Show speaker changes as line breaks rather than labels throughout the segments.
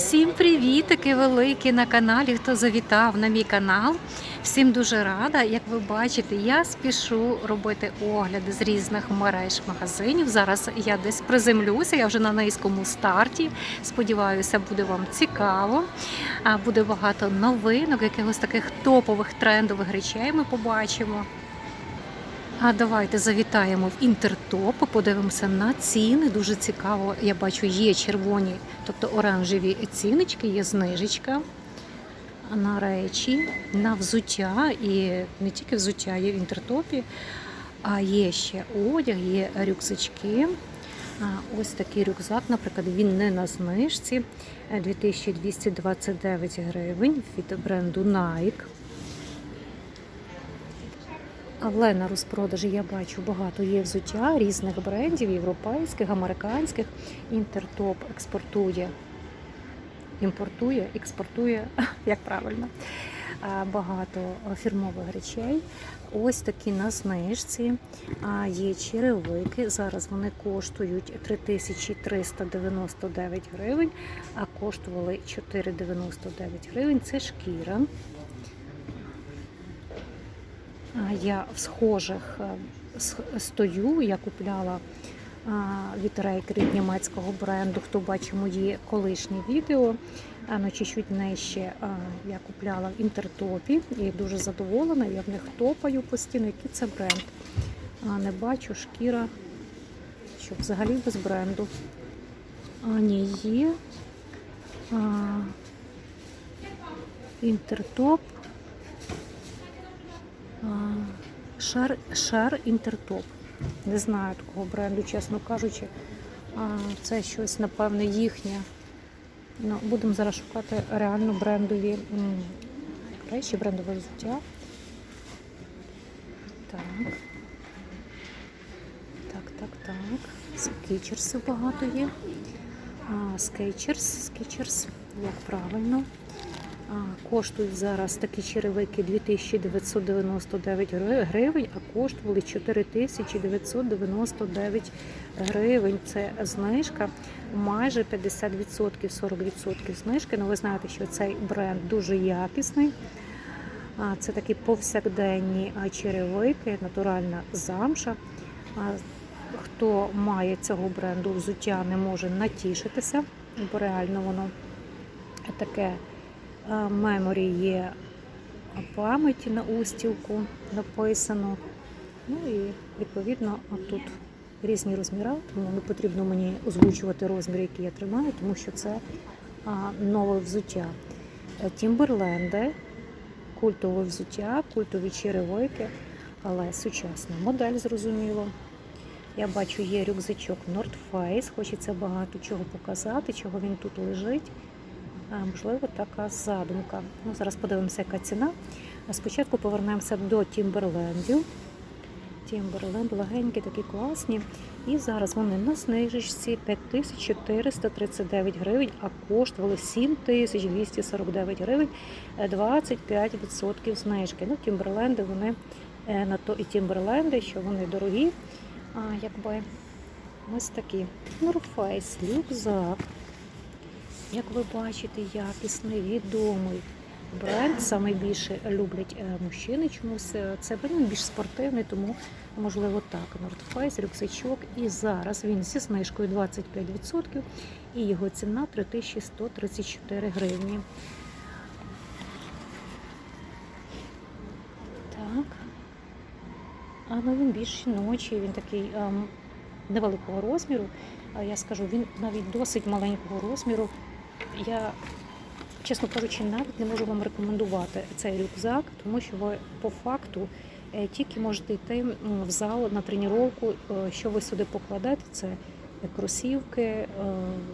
Всім привіт, таки великий на каналі. Хто завітав на мій канал. Всім дуже рада. Як ви бачите, я спішу робити огляди з різних мереж магазинів. Зараз я десь приземлюся, я вже на низькому старті. Сподіваюся, буде вам цікаво. Буде багато новинок, якихось таких топових трендових речей ми побачимо. А давайте завітаємо в інтертоп, подивимося на ціни. Дуже цікаво. Я бачу, є червоні, тобто оранжеві ціночки, є знижечка на речі, на взуття. І не тільки взуття є в інтертопі, а є ще одяг, є рюкзачки. Ось такий рюкзак, наприклад, він не на знижці. е, 2229 гривень від бренду Nike. Але на розпродажі я бачу багато є взуття різних брендів, європейських, американських. Інтертоп експортує, імпортує, експортує, як правильно, багато фірмових речей. Ось такі на знижці. А, Є черевики. Зараз вони коштують 3399 гривень, а коштували 499 гривень. Це шкіра. Я в схожих е, стою. Я купляла а, від німецького бренду. Хто бачив мої колишні відео, ну, чуть-чуть нижче я купляла в інтертопі і дуже задоволена. Я в них топаю постійно. Який це бренд? Не бачу шкіра, що взагалі без бренду. А, ні, є. Інтертоп. А, Шар, шар інтертоп. Не знаю такого бренду, чесно кажучи. А, Це щось, напевне, їхнє. Ну, будемо зараз шукати реально брендові речі, брендове взуття. Так. Так, так, так. Скетчерсів багато є. А, Скетчерс, скетчерс, як правильно. Коштують зараз такі черевики 2999 гривень, а коштували 4999 гривень. Це знижка майже 50%, 40% знижки. Ну, ви знаєте, що цей бренд дуже якісний. Це такі повсякденні черевики, натуральна замша. Хто має цього бренду взуття, не може натішитися, бо реально воно таке меморі є пам'яті на устілку написано. Ну і відповідно тут різні розміри, тому не потрібно мені озвучувати розмір, який я тримаю, тому що це нове взуття. Е, Тімберленди, культове взуття, культові черевики, але сучасна модель, зрозуміло. Я бачу, є рюкзачок North Face, хочеться багато чого показати, чого він тут лежить. Можливо, така задумка. Ну, зараз подивимося, яка ціна. Спочатку повернемося до Тімберлендів. Тімберленд легенькі, такі класні. І зараз вони на знижечці 5439 гривень, а коштували 7249 гривень, е, 25% знижки. Ну, Тімберленди вони е, на то і Тімберленди, що вони дорогі. А, якби ось такі. Face, рюкзак. Як ви бачите, якісний, відомий бренд. Саме більше люблять е, мужчини. Чомусь е, це бренд більш спортивний, тому можливо так. North Face, рюкзачок. І зараз він зі знижкою 25% і його ціна 3134 гривні. Так. А ну він більш жіночий, він такий ем, невеликого розміру. Я скажу, він навіть досить маленького розміру. Я, чесно кажучи, навіть не можу вам рекомендувати цей рюкзак, тому що ви по факту е, тільки можете йти в зал на тренування. Що ви сюди покладете? Це кросівки, е,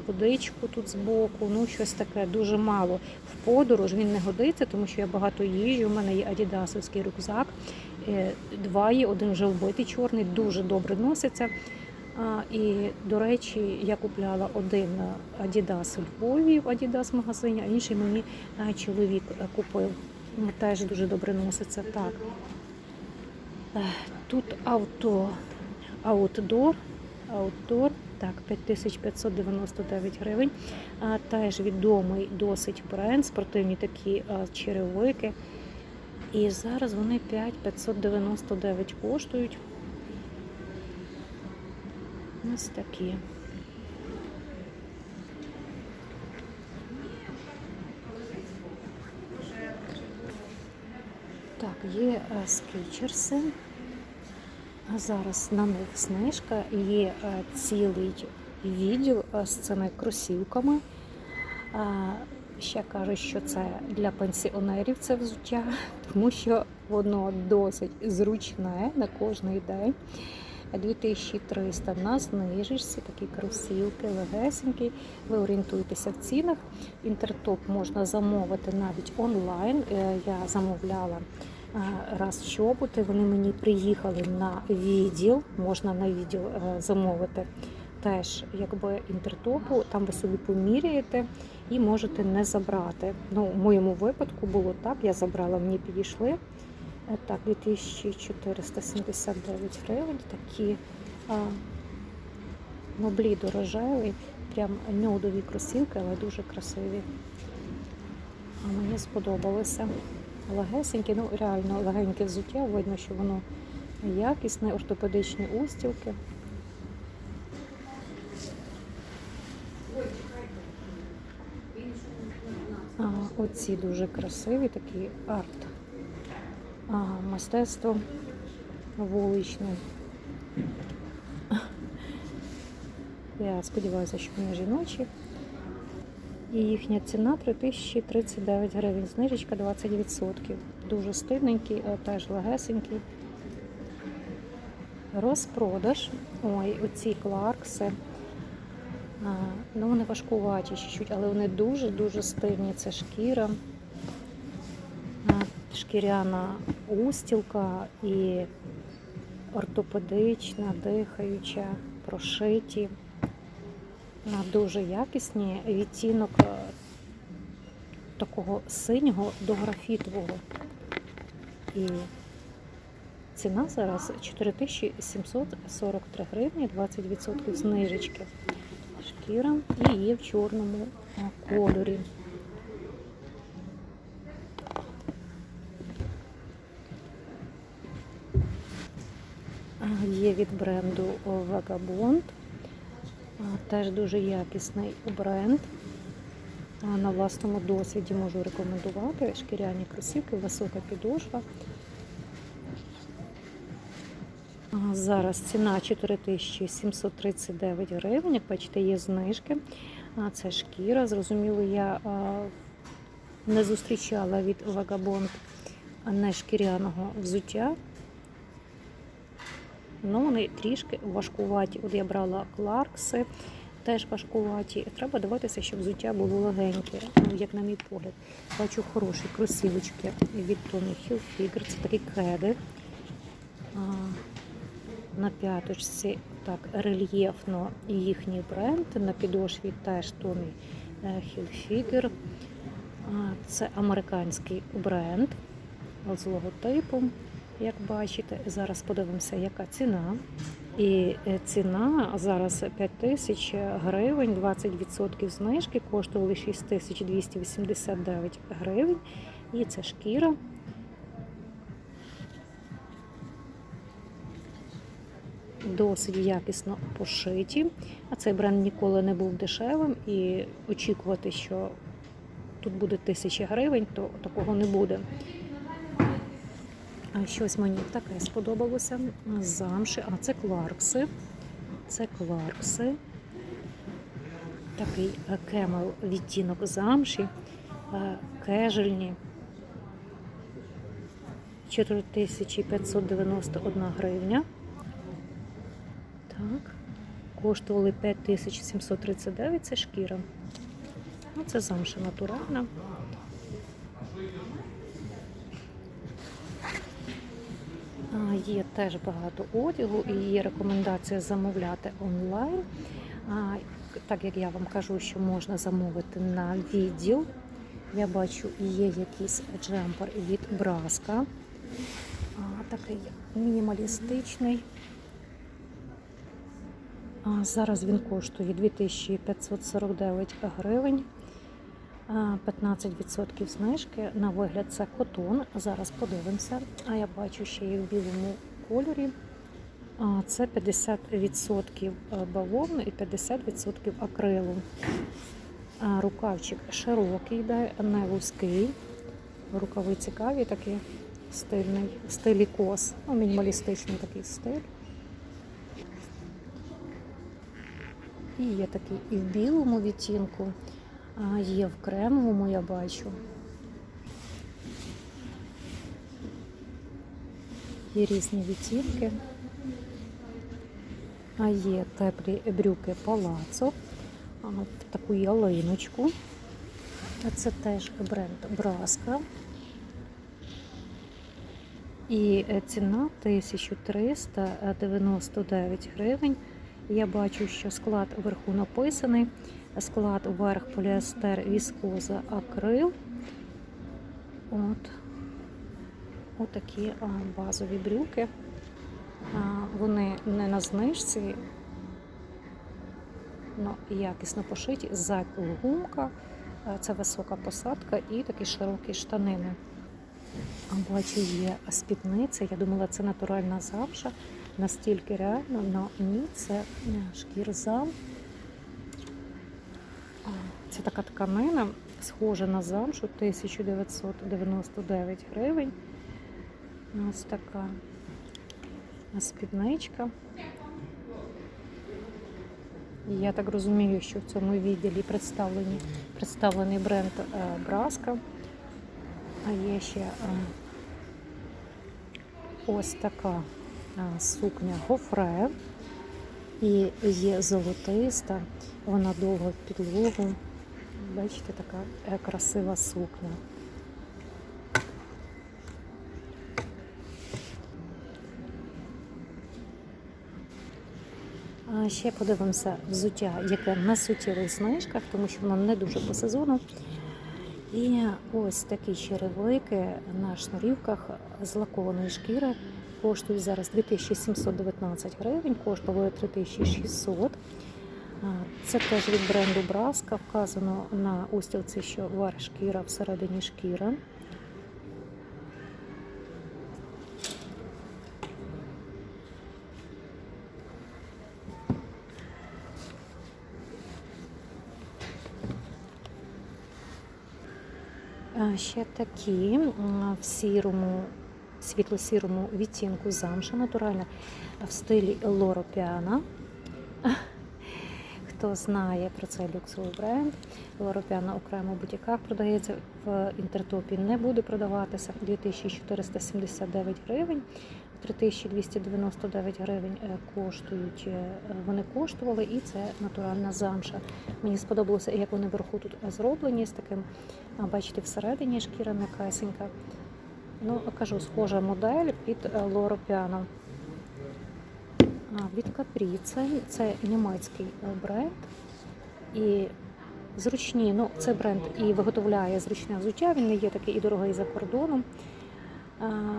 водичку тут збоку, ну щось таке дуже мало. В подорож він не годиться, тому що я багато їжджу. У мене є адідасовський рюкзак. Е, Два є, один вже вбитий чорний, дуже добре носиться. І, до речі, я купляла один Adidas у Львові в Adidas магазині, а інший мені е, чоловік е, купив. Ну, Теж дуже добре носиться. Так. Е, Тут авто, аутдор, аутдор. Так, 5599 гривень. Теж відомий досить бренд, спортивні такі а, черевики. І зараз вони 5599 коштують. Ось такі. Так, є е, скетчерси. Зараз на них знижка. Є е, цілий відділ е, з цими кросівками. Ще кажуть, що це для пенсіонерів це взуття, тому що воно досить зручне на кожний день. 2300 на знижечці, такі кросівки, легесенькі. Ви орієнтуєтеся в цінах. Інтертоп можна замовити навіть онлайн. Е, Я замовляла е, раз чоботи. Вони мені приїхали на відділ. Можна на відділ е, замовити теж якби інтертопу. Там ви собі поміряєте і можете не забрати. Ну, в моєму випадку було так. Я забрала, мені підійшли. Так, 2479 гривень. Такі ну, блідо-рожеві, прям нюдові кросівки, але дуже красиві. А мені сподобалося. Легесенькі, ну реально легеньке взуття, видно, що воно якісне, ортопедичні устілки. А, оці дуже красиві, такі арт. Мистецтво вуличне. Я сподіваюся, що вони жіночі. І їхня ціна 3039 гривень, знижечка 20%. Дуже стильненький, теж легесенький. Розпродаж. Ой, оці кларкси. А, ну, вони важкуваті чуть-чуть, але вони дуже-дуже стильні. Це шкіра, а, шкіряна устілка і ортопедична, дихаюча, прошиті. А, Дуже якісні. Відтінок е, такого синього до графітового. І ціна зараз 4743 гривні, 20% знижечки. Шкіра і є в чорному кольорі. Є від бренду Vagabond. Теж дуже якісний бренд. На власному досвіді можу рекомендувати. Шкіряні кросівки, висока підошва. Зараз ціна 4739 гривень. Як бачите, є знижки. Це шкіра. Зрозуміло, я не зустрічала від Vagabond не шкіряного взуття. Ну, вони трішки важкуваті. От я брала кларкси, теж важкуваті. Треба дивитися, щоб взуття було легеньке, ну, як на мій погляд. Бачу хороші кросівочки від Tommy Hilfiger. Це такі кеди. На п'яточці так рельєфно їхній бренд. На підошві теж Tommy Hilfiger. А, Це американський бренд з логотипом. Як бачите, зараз подивимося, яка ціна. І е, ціна зараз 5 тисяч гривень, 20% знижки, коштували 6289 гривень. І це шкіра. Досить якісно пошиті. А цей бренд ніколи не був дешевим і очікувати, що тут буде тисяча гривень, то такого не буде. Щось мені таке сподобалося. Замши. А це кларкси. Це кларкси. Такий кемел відтінок замші. е, Кежельні. 4591 гривня. Так. Коштували 5739, це шкіра. Ну, це замша натуральна. Є теж багато одягу і є рекомендація замовляти онлайн. Так як я вам кажу, що можна замовити на відділ. Я бачу, є якийсь джемпер від Браска. Такий мінімалістичний. Зараз він коштує 2549 гривень. А, 15% знижки. На вигляд це котон. Зараз подивимося. А я бачу ще є в білому кольорі. Це 50% бавовни і 50% акрилу. Рукавчик широкий, не вузький. Рукави цікаві, такі стильний, стилі кос. Ну, мінімалістичний такий стиль. І є такий і в білому відтінку, є в кремовому, я бачу. Є різні відтінки. А є теплі брюки палацо, в таку ялиночку. А це теж бренд Браска. І е, ціна 1399 гривень. Я бачу, що склад вверху написаний. Склад вверх поліестер, віскоза, акрил. От. Отакі базові брюки. Вони не на знижці, ну, якісно пошиті, ззаду гумка, це висока посадка і такі широкі штанини. Бачу, є спідниця. Я думала, це натуральна замша. Настільки реально, але ні, це е, шкірзам. Це така тканина, схожа на замшу, 1999 гривень. Ось така спідничка. Я так розумію, що в цьому відділі представлені, представлений бренд е, Браска. А є ще е, ось така е, сукня гофре. І є золотиста, вона довго в підлогу. Бачите, така е, красива сукня. А ще подивимося взуття, яке на суттєвих знижках, тому що воно не дуже по сезону. І ось такі черевики на шнурівках з лакованої шкіри коштують зараз 2719 гривень, коштували 3600. А, Це теж від бренду Браска. Вказано на устілці, що вар шкіра всередині шкіра. Ще такі в сірому, світло-сірому відтінку замша натуральна в стилі Лоро Піана. Хто знає про цей люксовий бренд, Лоро Піана окремо в бутіках продається в інтертопі, не буде продаватися 2479 гривень. 3299 гривень е, коштують, е, вони коштували, і це натуральна замша. Мені сподобалося, як вони вверху тут зроблені з таким, бачите, всередині шкіра м'якесенька. Ну, кажу, схожа модель під е, Лоро Піано. Від Capri це, німецький е, бренд. І зручні, ну, це бренд і виготовляє зручне взуття, він не є такий і дорогий за кордоном.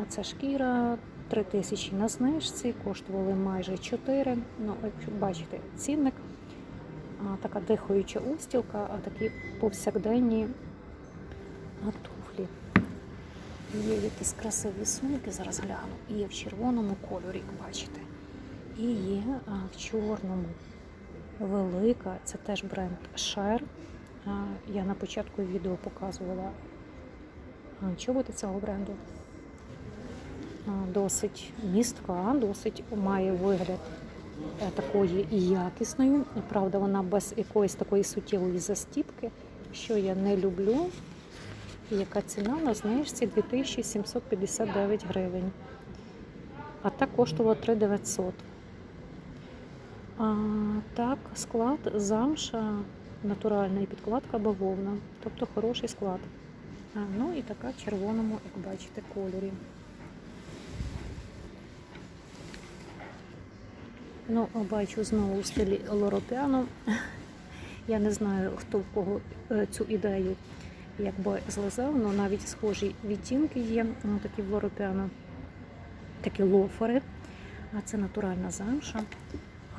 Це шкіра 3 тисячі на знижці, коштували майже 4. Ну, якщо бачите, цінник, така дихаюча устілка, а такі повсякденні туфлі. Є якісь красиві сумки, зараз гляну. Є в червоному кольорі, як бачите. І є в чорному велика, це теж бренд. А, Я на початку відео показувала чоботи цього бренду. Досить містка, досить має вигляд е, такої і якісної. Правда, вона без якоїсь такої суттєвої застіпки, що я не люблю. Яка ціна на знижці 2759 гривень. А так коштувала 3900. А, так, склад замша натуральна і підкладка бавовна, тобто хороший склад. А, ну і така в червоному, як бачите, кольорі. Ну, бачу знову в стилі Лоропіано. Я не знаю, хто в кого е, цю ідею якби злизав, але навіть схожі відтінки є, ну, такі в Лоропіано, такі лофери. А це натуральна замша.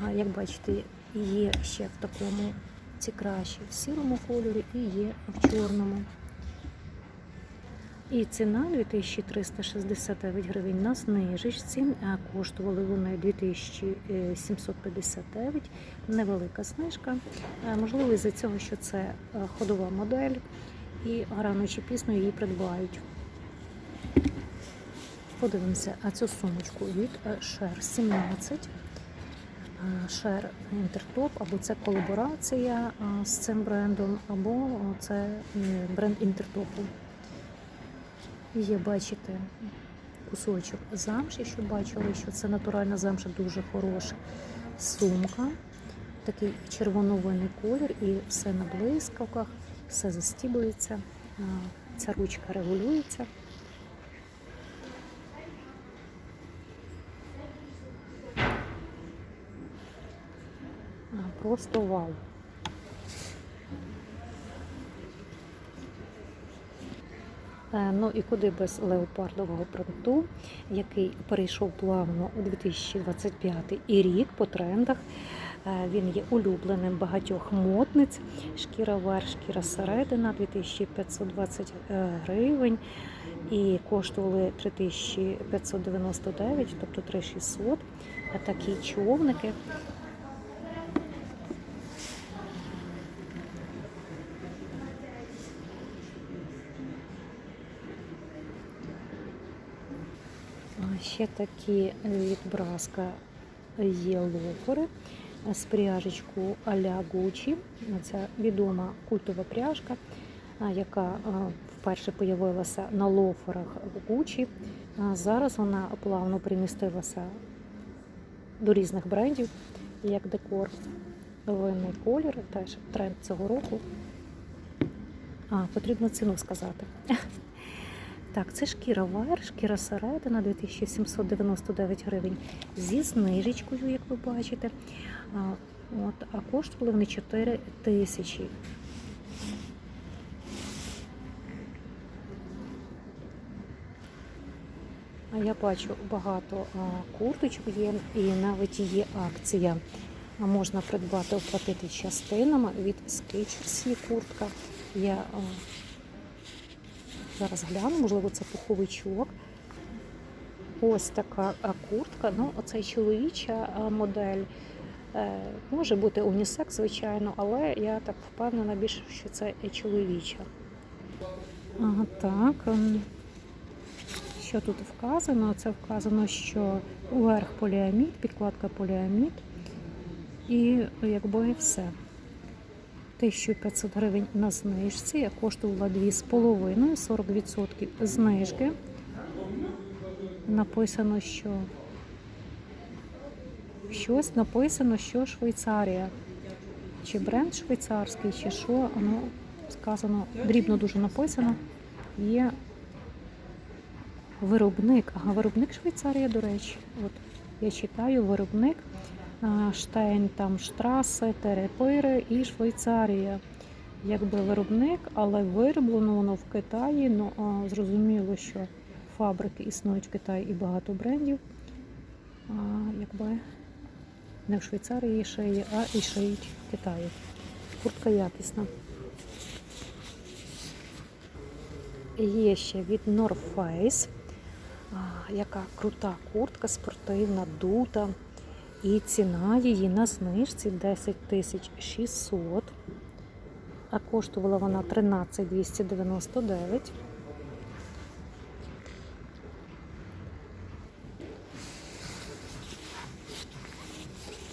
А як бачите, Є ще в такому ці кращі в сірому кольорі і є в чорному. І ціна 2369 гривень на знижечці. а Коштували вони 2759. Невелика знижка. Е, Можливо, із-за цього, що це е, ходова модель, і рано чи пізно її придбають. Подивимося, а цю сумочку від е, Share 17. Share Інтертоп, або це колаборація з цим брендом, або це бренд Інтертопу. Є, бачите, кусочок замші, що бачили, що це натуральна замша дуже хороша. Сумка, такий червоновинний колір, і все на блискавках, все застіблюється. Ця ручка регулюється. А, Просто вау. Е, Ну і куди без леопардового принту, який перейшов плавно у 2025 і рік по трендах. Е, Він є улюбленим багатьох модниць. Шкіра верх, шкіра середина 2520 е, гривень. І коштували 3599, тобто 3600. Такі човники. Ще такі е, від Браска є лофери з пряжечку а-ля Gucci. Це відома культова пряжка, яка вперше появилася на Gucci. А Зараз вона плавно примістилася до різних брендів, як декор. Винний колір, теж тренд цього року. А, потрібно ціну сказати. Так, це шкіра вар, шкіра середина 2799 гривень зі знижечкою, як ви бачите. А, От, а коштували вони 4 тисячі. Я бачу багато курточок є і навіть є акція. Можна придбати, оплатити частинами від Skechers куртка. Я Зараз гляну, можливо, це пуховичок. Ось така куртка. Ну, оце чоловіча модель. Е, Може бути унісекс, звичайно, але я так впевнена більше, що це чоловіча. Ага, так. ем, Що тут вказано? Це вказано, що верх поліамід, підкладка поліамід. І якби все. 1500 гривень на знижці. Я коштувала 2,5, 40% знижки. Написано, що щось написано, що Швейцарія. Чи бренд швейцарський, чи що, ну, сказано, дрібно дуже написано. Є виробник. Ага, виробник Швейцарія, до речі. От я читаю виробник. А, Штейн, там Штраси, Терепири і Швейцарія. Якби виробник, але вироблено воно в Китаї. Ну а, зрозуміло, що фабрики існують в Китаї і багато брендів. А, якби не в Швейцарії шиє, а і шиють в Китаї. Куртка якісна. Є ще від North Face. Яка крута куртка, спортивна, дута. І ціна її на знижці 10 тисяч 600, а коштувала вона 13 299.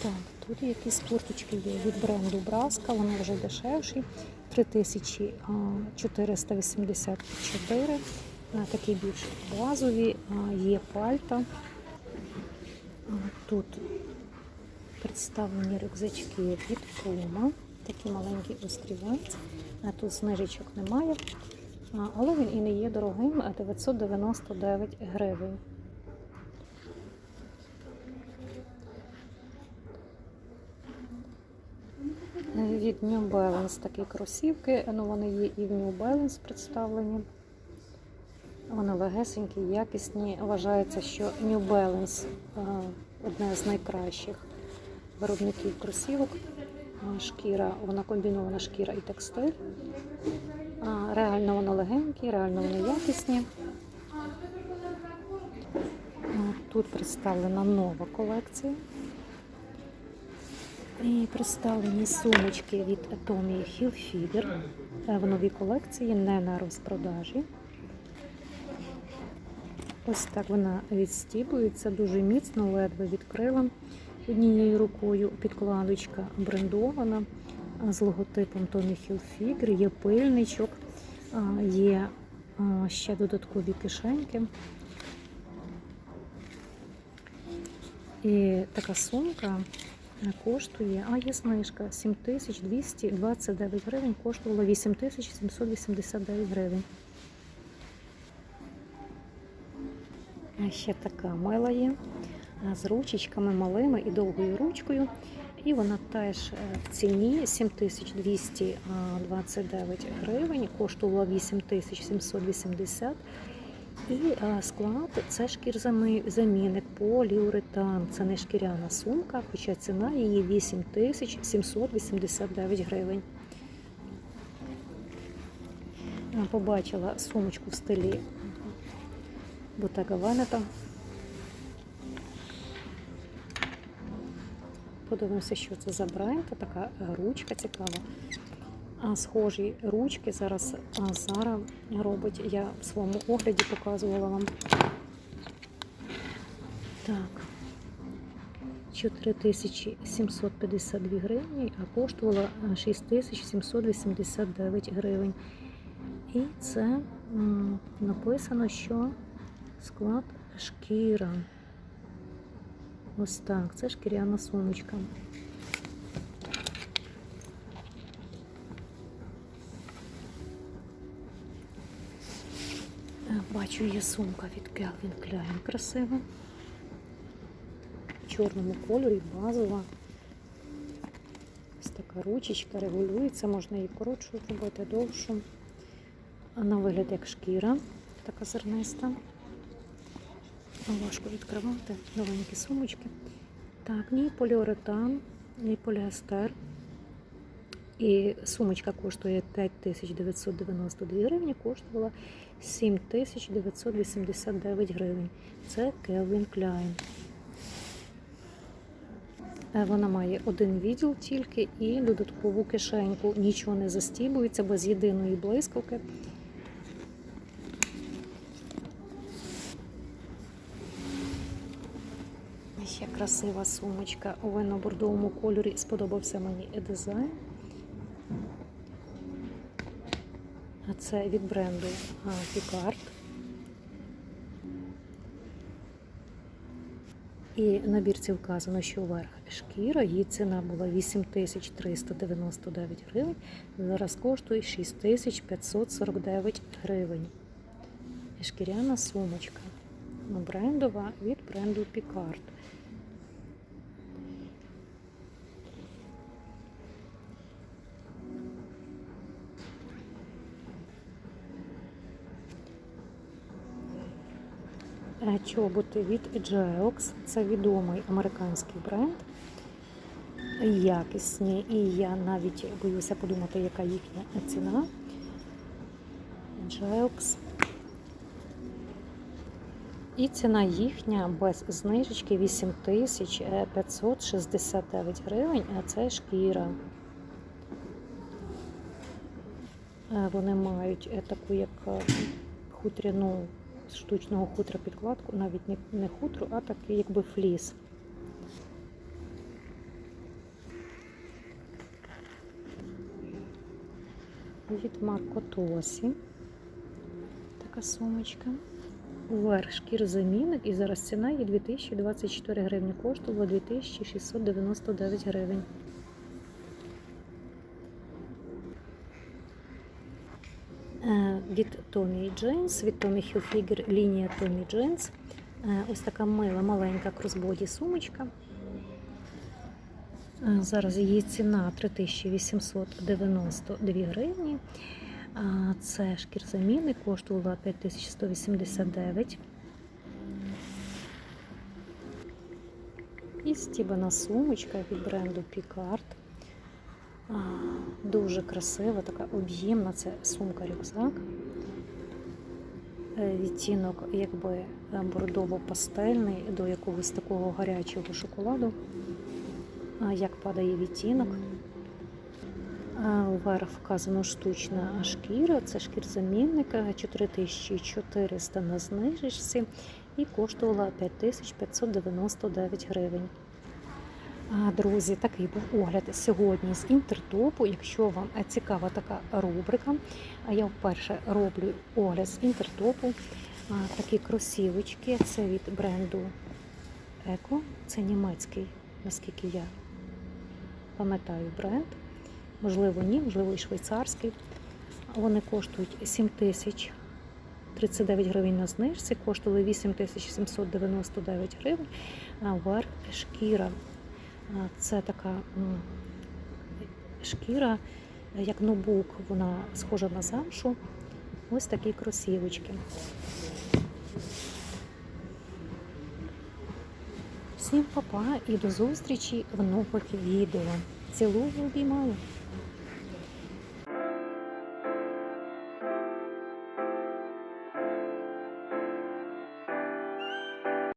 Так, тут якісь курточки є від бренду Браска, вони вже дешевші. 3484, а, такі більш базові, є пальта. Тут представлені рюкзачки від Puma. Такий маленький острівець. Тут знижечок немає, але він і не є дорогим, а 999 гривень. Від New Balance такі кросівки, ну вони є і в New Balance представлені. Вони легесенькі, якісні. Вважається, що New Balance одне з найкращих виробників кросівок. Шкіра, вона комбінована шкіра і текстиль. Реально вони легенькі, реально вони якісні. Тут представлена нова колекція. І представлені сумочки від Tommy Hilfiger Е, в новій колекції, не на розпродажі. Ось так вона відстібується дуже міцно, ледве відкрила однією рукою. Підкладочка брендована з логотипом Tommy Hilfiger, є пильничок, є ще додаткові кишеньки. І така сумка коштує, а є знижка 7229 гривень, коштувала 8789 гривень. Ще така мила є з ручечками малими і довгою ручкою. І вона теж е, в ціні 7229 гривень, коштувала 8780 і склад це шкірзамінник поліуретан. Це не шкіряна сумка, хоча ціна її 8789 гривень. Побачила сумочку в стилі Bottega Veneta. Подивимося, що це за бренд. Така ручка цікава. А схожі ручки зараз Зара робить. Я в своєму огляді показувала вам. Так. 4752 гривні, а коштувала 6789 гривень. І це написано, що склад шкіра. Ось так, це шкіряна сумочка. Бачу, є сумка від Calvin Klein красива. В чорному кольорі, базова. Ось така ручечка регулюється, можна її коротшу зробити, довшу. Вона виглядає як шкіра, така зерниста. Важко відкривати, новенькі сумочки. Так, ні поліуретан, ні поліестер. І сумочка коштує 5992 гривні, коштувала 7989 гривень. Це Calvin Klein. Е, Вона має один відділ тільки і додаткову кишеньку. Нічого не застібується без єдиної блискавки. Ще красива сумочка у винно-бордовому кольорі. Сподобався мені і дизайн. А це від бренду Picard. І на бірці вказано, що верх шкіра, її ціна була 8399 гривень, зараз коштує 6549 гривень. Шкіряна сумочка. Брендова від бренду Picard. Чоботи від Geox. Це відомий американський бренд. Якісні. І я навіть боюся подумати, яка їхня ціна. Geox. І ціна їхня без знижечки 8569 гривень, а це шкіра. Е, Вони мають е, таку як е, хутряну штучного хутра підкладку, навіть не, не хутру, а такий якби фліс. Від Марко. Така сумочка. Верх шкірзамінник і зараз ціна є 2024 гривні. Коштувала 2699 гривень. Від Tommy Jeans, від Tommy Hilfiger лінія Tommy Jeans. Е, Ось така мила маленька кросбоді сумочка. Е, Зараз її ціна 3892 гривні. Це шкірзаміни, коштувала 5189. І стібана сумочка від бренду Picard. Дуже красива, така об'ємна. Це сумка-рюкзак. Е, Відтінок якби е, бордово-пастельний до якогось такого гарячого шоколаду. Як падає відтінок. Вверх вказано штучна шкіра, це шкірзамінник 4400 на знижечці і коштувала 5599 гривень. Друзі, такий був огляд сьогодні з інтертопу. Якщо вам е, цікава така рубрика, я вперше роблю огляд з інтертопу. Такі кросівочки, це від бренду Еко, це німецький, наскільки я пам'ятаю бренд. Можливо, ні, можливо, і швейцарський. Вони коштують 7 тисяч 39 гривень на знижці, коштували 8799 гривень. Верх шкіра. Це така шкіра, як нобук, вона схожа на замшу. Ось такі кросівочки. Всім па-па і до зустрічі в нових відео. Цілую, обіймаю.